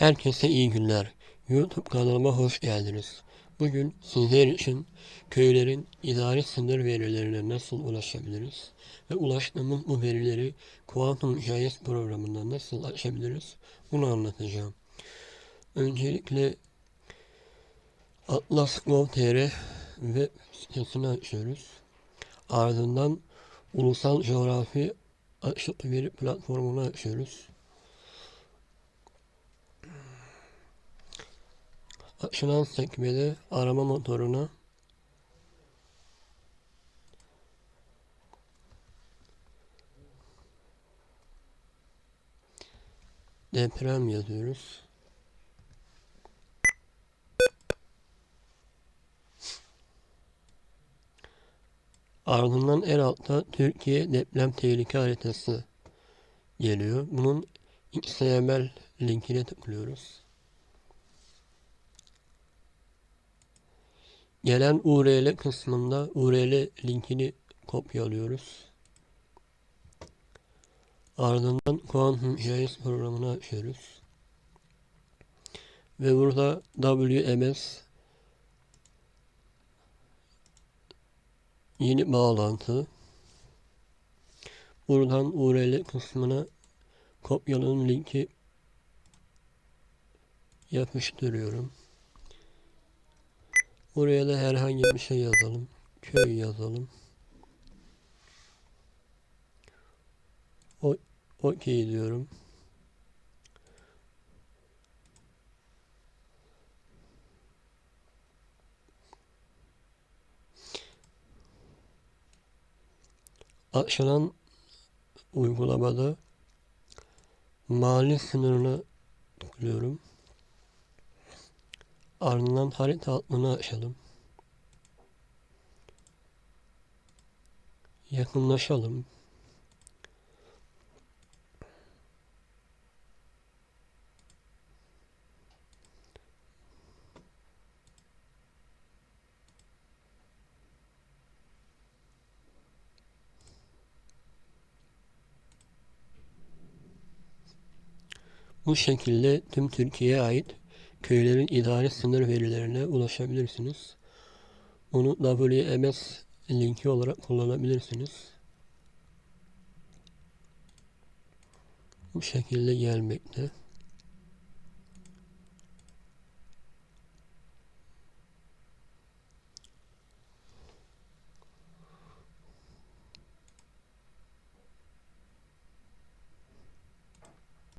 Herkese iyi günler. YouTube kanalıma hoş geldiniz. Bugün sizler için köylerin idari sınır verilerine nasıl ulaşabiliriz ve ulaştığımız bu verileri Kuantum GIS programında nasıl açabiliriz bunu anlatacağım. Öncelikle Atlas.gov.tr web sitesini açıyoruz. Ardından Ulusal Coğrafi Açık Veri Platformunu açıyoruz. Açılan sekmede arama motoruna deprem yazıyoruz. Ardından en altta Türkiye deprem tehlike haritası geliyor. Bunun XML linkine tıklıyoruz. Gelen URL kısmında URL linkini kopyalıyoruz. Ardından Quantum GIS programını açıyoruz. Ve burada WMS yeni bağlantı buradan URL kısmına kopyalanan linki yapıştırıyorum. Buraya da herhangi bir şey yazalım. Köy yazalım. O okey diyorum. Açılan uygulamada mahalle sınırına tıklıyorum. Ardından harita atlını açalım. Yakınlaşalım. Bu şekilde tüm Türkiye'ye ait köylerin idari sınır verilerine ulaşabilirsiniz. Bunu WMS linki olarak kullanabilirsiniz. Bu şekilde gelmekte.